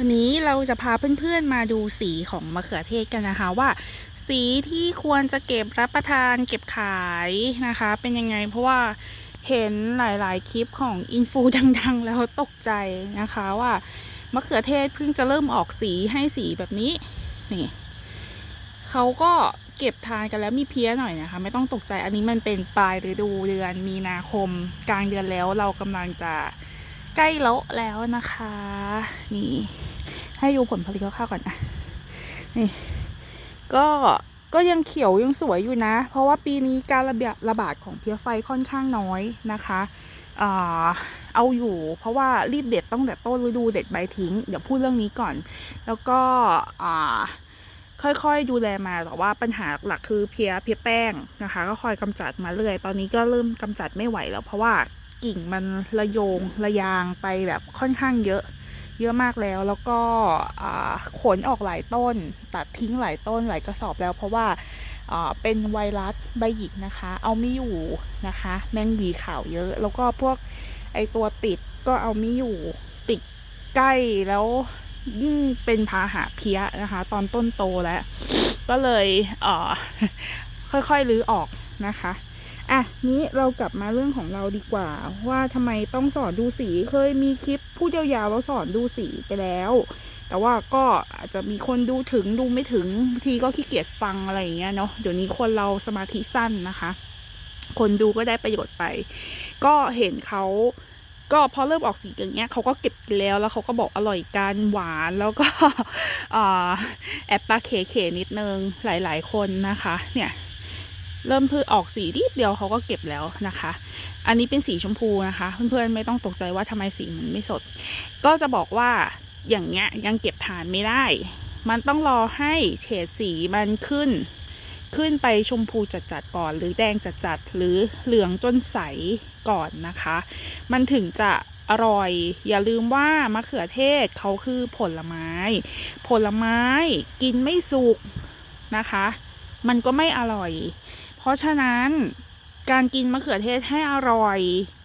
วันนี้เราจะพาเพื่อนๆมาดูสีของมะเขือเทศกันนะคะว่า สีที่ควรจะเก็บรับประทานเก็บขายนะคะ เป็นยังไงเพราะว่าเห็นหลายๆคลิปของอินฟูดังๆ แล้วตกใจนะคะว่ามะเขือเทศเพิ่งจะเริ่มออกสีให้สีแบบนี้นี่เขาก็เก็บทานกันแล้วมีเพี้ยหน่อยนะคะ ไม่ต้องตกใจอันนี้มันเป็นปลายฤดูเดือนมีนาคมกลางเดือนแล้วเรากำลังจะใกล้ละแล้วนะคะ นี่ ให้ดูผลผลิตคร่าวๆก่อนอะนี่ก็ก็ยังเขียวยังสวยอยู่นะ เพราะว่าปีนี้การระบาดระบาดของเพี้ยไฟค่อนข้างน้อยนะคะอ่าเอาอยู่ เพราะว่ารีบเด็ดต้องแต่ต้นฤดูเด็ดใบทิ้ง เดี๋ยวพูดเรื่องนี้ก่อน แล้วก็ค่อยๆดูแลมาแต่ว่าปัญหาหลักคือเพี้ยเพี้ยแป้งนะคะ ก็คอยกำจัดมาเรื่อย ตอนนี้ก็เริ่มกำจัดไม่ไหวแล้ว เพราะว่ากิ่งมันระโยงระยางไปแบบค่อนข้างเยอะ เยอะมากแล้ว แล้วก็ขนออกหลายต้น ตัดทิ้งหลายต้นหลายกระสอบแล้ว เพราะว่าเป็นไวรัสใบหยิกนะคะ เอาไม่อยู่นะคะ แมงวีขาวเยอะ แล้วก็พวกไอตัวติดก็เอาไม่อยู่ติดใกล้แล้วยิ่งเป็นพาหะเพี้ยนะคะ ตอนต้นโตแล้ว ก็เลยเอ่อค่อยๆรื้อออกนะคะ อะนี้เรากลับมาเรื่องของเราดีกว่า ว่าทำไมต้องสอนดูสีเคยมีคลิปพูดยาวๆแล้วสอนดูสีไปแล้ว แต่ว่าก็อาจจะมีคนดูถึงดูไม่ถึงบางทีก็ขี้เกียจฟังอะไรอย่างเงี้ยเนาะเดี๋ยวนี้คนเราสมาธิสั้นนะคะ คนดูก็ได้ประโยชน์ไป ก็เห็นเขาก็พอเริ่มออกสีอย่างเงี้ยเขาก็เก็บแล้วแล้วเขาก็บอกอร่อยกันหวานแล้วก็อแอบปลาเขๆนิดนึงหลาย ๆ คนนะคะ เนี่ย เริ่มเพื่อออกสีนิดเดียวเขาก็เก็บแล้วนะคะ อันนี้เป็นสีชมพูนะคะ เพื่อนๆไม่ต้องตกใจว่าทำไมสีมันไม่สด ก็จะบอกว่าอย่างเงี้ยยังเก็บทานไม่ได้ มันต้องรอให้เฉดสีมันขึ้น ขึ้นไปชมพูจัดๆก่อน หรือแดงจัดๆหรือเหลืองจนใสก่อนนะคะ มันถึงจะอร่อย อย่าลืมว่ามะเขือเทศเขาคือผลไม้ ผลไม้กินไม่สุกนะคะ มันก็ไม่อร่อย เพราะฉะนั้นการกินมะเขือเทศให้อร่อย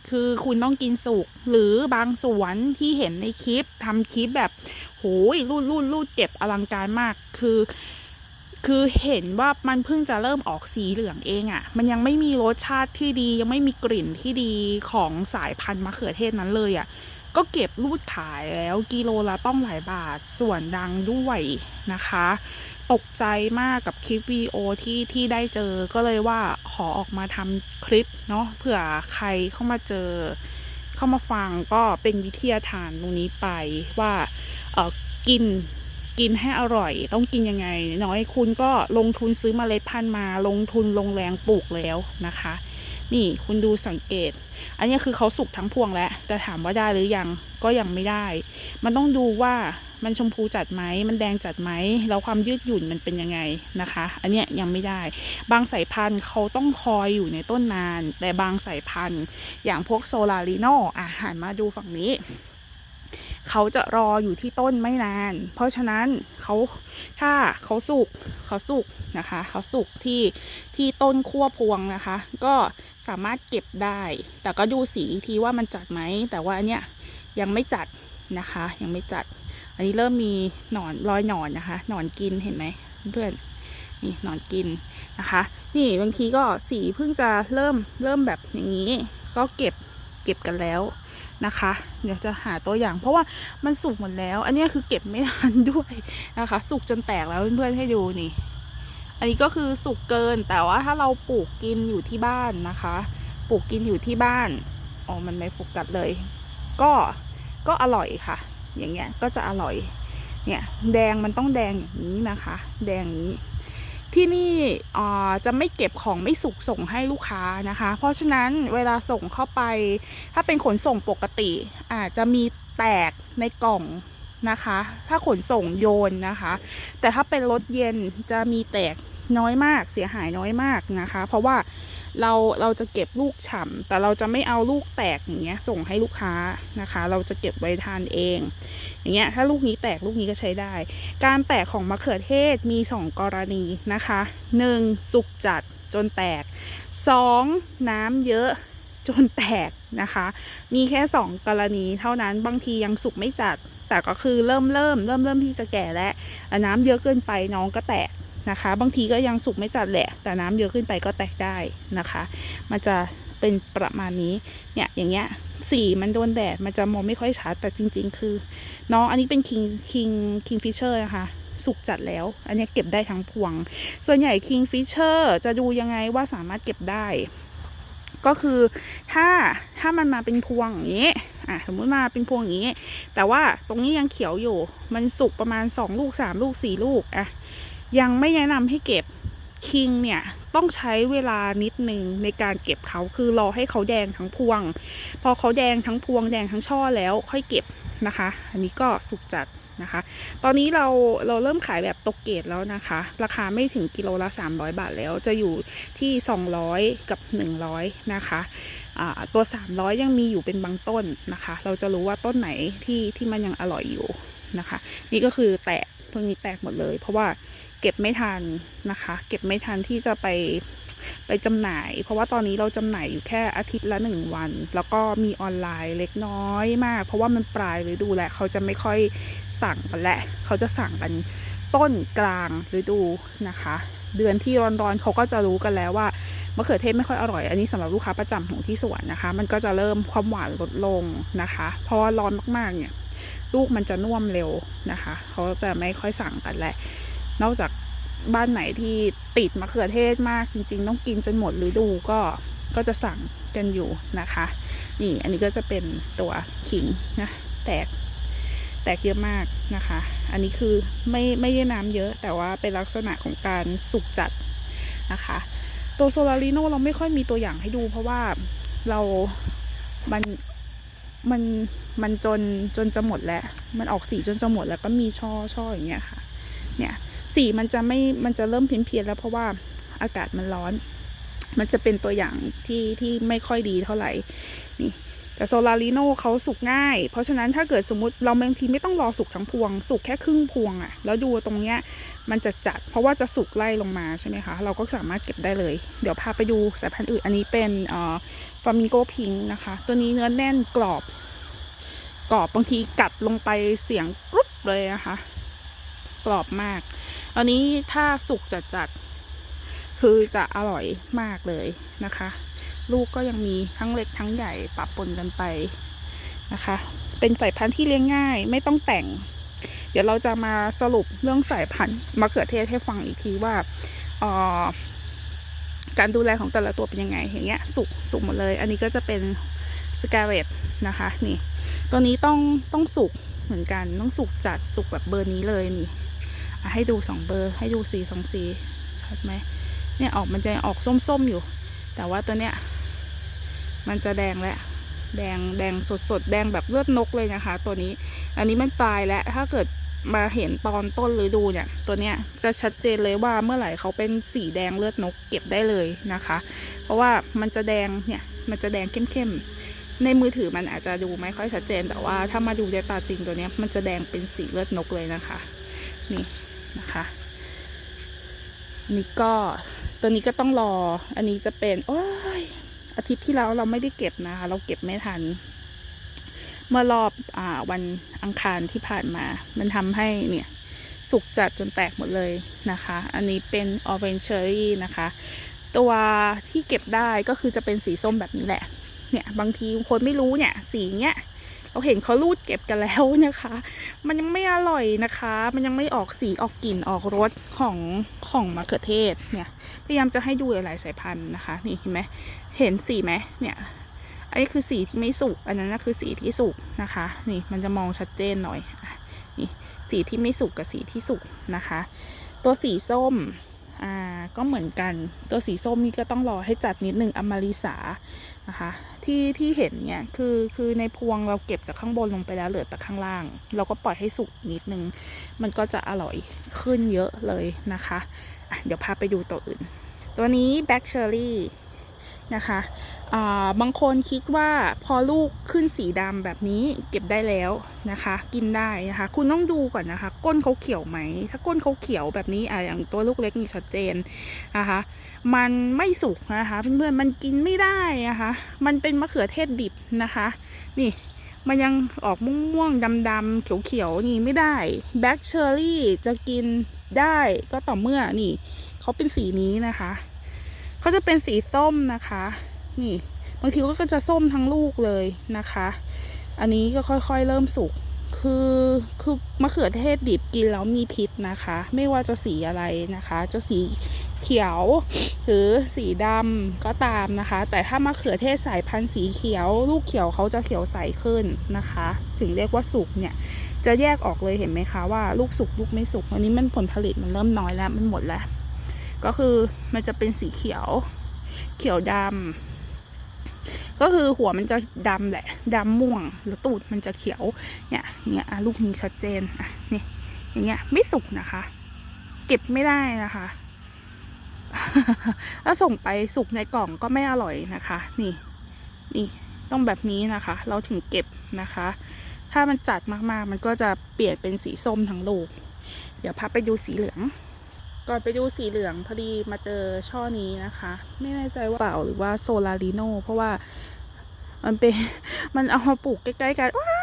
คือคุณต้องกินสุก หรือบางสวนที่เห็นในคลิปทำคลิปแบบโหยรูดรูดรูดเก็บอลังการมาก คือ คือเห็นว่ามันเพิ่งจะเริ่มออกสีเหลืองเองอะ่ะ มันยังไม่มีรสชาติที่ดี ยังไม่มีกลิ่นที่ดีของสายพันธุ์มะเขือเทศนั้นเลยอะ่ะ ก็เก็บรูดขายแล้วกิโลละต้องหลายบาทส่วนดังด้วยนะคะ ตกใจมากกับคลิปวีโอที่ที่ได้เจอก็เลยว่าขอออกมาทำคลิปเนาะเผื่อใครเข้ามาเจอ เข้ามาฟังก็เป็นวิทยาทานตรงนี้ไปว่าเออกินกินให้อร่อย ต้องกินยังไง น้อยคุณก็ลงทุนซื้อเมล็ดพันธุ์มา ลงทุนลงแรงปลูกแล้วนะคะ นี่คุณดูสังเกต อันนี้คือเขาสุกทั้งพวงแล้วแต่ถามว่าได้หรือยังก็ยังไม่ได้ มันต้องดูว่ามันชมพูจัดไหมมันแดงจัดไหมแล้วความยืดหยุ่นมันเป็นยังไงนะคะ อันเนี้ยยังไม่ได้ บางสายพันธุ์เขาต้องคอยอยู่ในต้นนาน แต่บางสายพันธุ์ อย่างพวกโซลาริโนอะหันมาดูฝั่งนี้เขาจะรออยู่ที่ต้นไม่นาน เพราะฉะนั้นเขาถ้าเขาสุกเขาสุกนะคะ เขาสุกที่ที่ต้นขั้วพวงนะคะ ก็ สามารถเก็บได้ แต่ก็ดูสีทีว่ามันจัดไหม แต่ว่าอันเนี้ยยังไม่จัดนะคะ ยังไม่จัด อันนี้เริ่มมีหนอนรอยหนอนนะคะ หนอนกินเห็นไหมเพื่อนนี่หนอนกินนะคะ นี่บางทีก็สีเพิ่งจะเริ่มเริ่มแบบอย่างนี้ ก็เก็บเก็บกันแล้วนะคะ เดี๋ยวจะหาตัวอย่างเพราะว่ามันสุกหมดแล้ว อันนี้คือเก็บไม่ทันด้วยนะคะ สุกจนแตกแล้วเพื่อนๆให้ดูนี่ อันนี้ก็คือสุกเกินแต่ว่าถ้าเราปลูกกินอยู่ที่บ้านนะคะ ปลูกกินอยู่ที่บ้านอ๋อมันไม่ฟุกกัดเลย ก็ก็อร่อยค่ะ อย่างเงี้ยก็จะอร่อย เนี่ยแดงมันต้องแดงอย่างนี้นะคะ แดงนี้ที่นี่อ่าจะไม่เก็บของไม่สุกส่งให้ลูกค้านะคะ เพราะฉะนั้นเวลาส่งเข้าไป ถ้าเป็นขนส่งปกติ อาจจะมีแตกในกล่องนะคะ ถ้าขนส่งโยนนะคะ แต่ถ้าเป็นรถเย็นจะมีแตก น้อยมากเสียหายน้อยมากนะคะ เพราะว่าเราเราจะเก็บลูกฉ่ำแต่เราจะไม่เอาลูกแตกอย่างเงี้ยส่งให้ลูกค้านะคะ เราจะเก็บไว้ทานเอง อย่างเงี้ยถ้าลูกนี้แตกลูกนี้ก็ใช้ได้ การแตกของมะเขือเทศมี 2 กรณีนะคะ 1. สุกจัดจนแตก 2. น้ำเยอะจนแตกนะคะ มีแค่ 2 กรณีเท่านั้นบางทียังสุกไม่จัด แต่ก็คือเริ่มเริ่มเริ่มเริ่มที่จะแก่แล้วอะน้ำเยอะเกินไปน้องก็แตก นะคะ บางทีก็ยังสุกไม่จัดแหละ แต่น้ำเยอะขึ้นไปก็แตกได้นะคะ มันจะเป็นประมาณนี้เนี่ยอย่างเงี้ยสีมันโดนแดดมันจะมองไม่ค่อยชัดแต่จริง ๆ คือน้องอันนี้เป็น king king king fisher นะคะสุกจัดแล้ว อันนี้เก็บได้ทั้งพวง ส่วนใหญ่ king fisher จะดูยังไงว่าสามารถเก็บได้ ก็คือถ้าถ้ามันมาเป็นพวงอย่างนี้อะสมมุติมาเป็นพวงอย่างนี้ แต่ว่าตรงนี้ยังเขียวอยู่ มันสุกประมาณ 2 ลูก 3 ลูก 4 ลูกอะ ยังไม่แนะนำให้เก็บคิงเนี่ยต้องใช้เวลานิดนึงในการเก็บเขาคือรอให้เขาแดงทั้งพวง พอเขาแดงทั้งพวงแดงทั้งช่อแล้วค่อยเก็บนะคะ อันนี้ก็สุกจัดนะคะ ตอนนี้เราเราเริ่มขายแบบตกเกตแล้วนะคะ ราคาไม่ถึงกิโลละ 300 บาทแล้วจะอยู่ที่ 200 กับ 100 นะคะอ่าตัว 300 ยังมีอยู่เป็นบางต้นนะคะ เราจะรู้ว่าต้นไหนที่ที่มันยังอร่อยอยู่นะคะ นี่ก็คือแตกพวกนี้แตกหมดเลย เพราะว่า เก็บไม่ทันนะคะ เก็บไม่ทันที่จะไปไปจำหน่าย เพราะว่าตอนนี้เราจำหน่ายอยู่แค่อาทิตย์ละหนึ่งวัน แล้วก็มีออนไลน์เล็กน้อยมาก เพราะว่ามันปลายฤดูแหละเขาจะไม่ค่อยสั่งกันแหละเขาจะสั่งกันต้นกลางฤดูนะคะ เดือนที่ร้อนๆเขาก็จะรู้กันแล้วว่ามะเขือเทศไม่ค่อยอร่อย อันนี้สำหรับลูกค้าประจำของที่สวนนะคะ มันก็จะเริ่มความหวานลดลงนะคะ เพราะว่าร้อนมากๆเนี่ย ลูกมันจะน่วมเร็วนะคะ เขาจะไม่ค่อยสั่งกันแหละ นอกจากบ้านไหนที่ติดมะเขือเทศมากจริง ๆ ต้องกินจนหมดฤดูก็ก็จะสั่งกันอยู่นะคะ นี่อันนี้ก็จะเป็นตัวขิงนะแตกแตกเยอะมากนะคะ อันนี้คือไม่ไม่ได้น้ำเยอะ แต่ว่าเป็นลักษณะของการสุกจัดนะคะ ตัวโซลาริโนเราไม่ค่อยมีตัวอย่างให้ดู เพราะว่าเรา มัน มัน มันจนจนจะหมดแล้ว มันออกสีจนจะหมดแล้วก็มีช่อช่ออย่างเงี้ยค่ะ เนี่ย สีมันจะไม่มันจะเริ่มเพี้ยนเพียนๆแล้วเพราะว่าอากาศมันร้อน มันจะเป็นตัวอย่างที่ที่ไม่ค่อยดีเท่าไหร่นี่แต่โซลาริโนเขาสุกง่าย เพราะฉะนั้นถ้าเกิดสมมติเราบางทีไม่ต้องรอสุกทั้งพวง สุกแค่ครึ่งพวงอะแล้วดูตรงเนี้ยมันจะจัด เพราะว่าจะสุกไล่ลงมาใช่ไหมคะ เราก็สามารถเก็บได้เลย เดี๋ยวพาไปดูสายพันธุ์อื่น อันนี้เป็นเอ่อฟามิโกพิงนะคะ ตัวนี้เนื้อแน่นกรอบ กรอบบางทีกัดลงไปเสียงกรุบเลยนะคะ กรอบมาก อันนี้ถ้าสุกจัดๆ คือจะอร่อยมากเลยนะคะ ลูกก็ยังมีทั้งเล็กทั้งใหญ่ปะปนกันไปนะคะ เป็นสายพันธุ์ที่เลี้ยงง่าย ไม่ต้องแต่ง เดี๋ยวเราจะมาสรุปเรื่องสายพันธุ์มะเขือเทศให้ฟังอีกทีว่าออการดูแลของแต่ละตัวเป็นยังไง อย่างเงี้ยสุกสุกหมดเลย อันนี้ก็จะเป็นสกาเลตนะคะ นี่ ตัวนี้ต้องต้องสุกเหมือนกัน ต้องสุกจัดสุกแบบเบอร์นี้เลยนี่ ให้ดูสองเบอร์ ให้ดูสีสองสีชัดไหมเนี่ยออกมันจะออกส้มๆอยู่ แต่ว่าตัวเนี้ยมันจะแดงแล้วแดงแดงสดๆแดงแบบเลือดนกเลยนะคะ ตัวนี้ อันนี้มันปลายแล้วถ้าเกิดมาเห็นตอนต้นฤดูเนี่ย ตัวเนี้ยจะชัดเจนเลยว่าเมื่อไหร่เขาเป็นสีแดงเลือดนกเก็บได้เลยนะคะ เพราะว่ามันจะแดงเนี่ยมันจะแดงเข้มๆในมือถือมันอาจจะดูไม่ค่อยชัดเจน แต่ว่าถ้ามาดูด้วยตาจริงตัวเนี้ยมันจะแดงเป็นสีเลือดนกเลยนะคะ นี่ นะคะนี่ก็ตัวนี้ก็ต้องรอ อันนี้จะเป็น โอ้ยอาทิตย์ที่แล้วเราไม่ได้เก็บนะคะ เราเก็บไม่ทัน เมื่อรอบอวันอังคารที่ผ่านมา มันทำให้เนี่ย สุกจัดจนแตกหมดเลยนะคะ อันนี้เป็น orange cherry นะคะ ตัวที่เก็บได้ก็คือจะเป็นสีส้มแบบนี้แหละ เนี่ย บางทีคนไม่รู้เนี่ย สีเนี้ย เราเห็นเขารูดเก็บกันแล้วนะคะ มันยังไม่อร่อยนะคะ มันยังไม่ออกสีออกกลิ่นออกรสของของมะเขือเทศเนี่ยพยายามจะให้ดูหลายๆสายพันธุ์นะคะ นี่เห็นไหมเห็นสีไหมเนี่ยอันนี้คือสีที่ไม่สุก อันนั้นนะคือสีที่สุกนะคะ นี่มันจะมองชัดเจนหน่อยนี่สีที่ไม่สุกกับสีที่สุกนะคะ ตัวสีส้ม อ่าก็เหมือนกันตัวสีส้มนี่ก็ต้องรอให้จัดนิดนึงอมาริสานะคะที่ที่เห็นเนี่ยคือคือในพวงเราเก็บจากข้างบนลงไปแล้วเหลือแต่ข้างล่าง เราก็ปล่อยให้สุกนิดนึง มันก็จะอร่อยขึ้นเยอะเลยนะคะะเดี๋ยวพาไปดูตัวอื่น ตัวนี้แบ็กเชอรี่นะคะบางคนคิดว่าพอลูกขึ้นสีดำแบบนี้เก็บได้แล้วนะคะ กินได้นะคะ คุณต้องดูก่อนนะคะ ก้นเขาเขียวไหม ถ้าก้นเขาเขียวแบบนี้อะอย่างตัวลูกเล็กนี่ชัดเจนนะคะ มันไม่สุกนะคะเพื่อนๆมันกินไม่ได้นะคะ มันเป็นมะเขือเทศดิบนะคะ นี่มันยังออกม่วงๆดำๆเขียวๆนี่ไม่ได้แบล็คเชอร์รี่จะกินได้ก็ต่อเมื่อนี่เขาเป็นสีนี้นะคะเขาจะเป็นสีส้มนะคะ นี่บางทีก็จะส้มทั้งลูกเลยนะคะ อันนี้ก็ค่อยๆเริ่มสุกคือคือมะเขือเทศดิบกินแล้วมีพิษนะคะ ไม่ว่าจะสีอะไรนะคะ จะสีเขียว หรือสีดำก็ตามนะคะ แต่ถ้ามะเขือเทศสายพันธุ์สีเขียว ลูกเขียวเขาจะเขียวใสขึ้นนะคะ ถึงเรียกว่าสุกเนี่ยจะแยกออกเลยเห็นไหมคะว่าลูกสุกลูกไม่สุกอันนี้มันผลผลิตมันเริ่มน้อยแล้วมันหมดแล้ว ก็คือมันจะเป็นสีเขียว เขียวดำ ก็คือหัวมันจะดำแหละดำม่วงแล้วตูดมันจะเขียวเนี่ยเนี่ยลูกนี้ชัดเจนอะนี่อย่างเงี้ยไม่สุกนะคะ เก็บไม่ได้นะคะแล้วส่งไปสุกในกล่องก็ไม่อร่อยนะคะ นี่ นี่ต้องแบบนี้นะคะ เราถึงเก็บนะคะ ถ้ามันจัดมากๆ มันก็จะเปลี่ยนเป็นสีส้มทั้งลูก เดี๋ยวพาไปดูสีเหลือง ก่อนไปดูสีเหลืองพอดีมาเจอช่อนี้นะคะ ไม่แน่ใจว่าเปล่าหรือว่าโซลาริโนเพราะว่า มันเป็นมันเอามาปลูกใกล้ๆกันว้า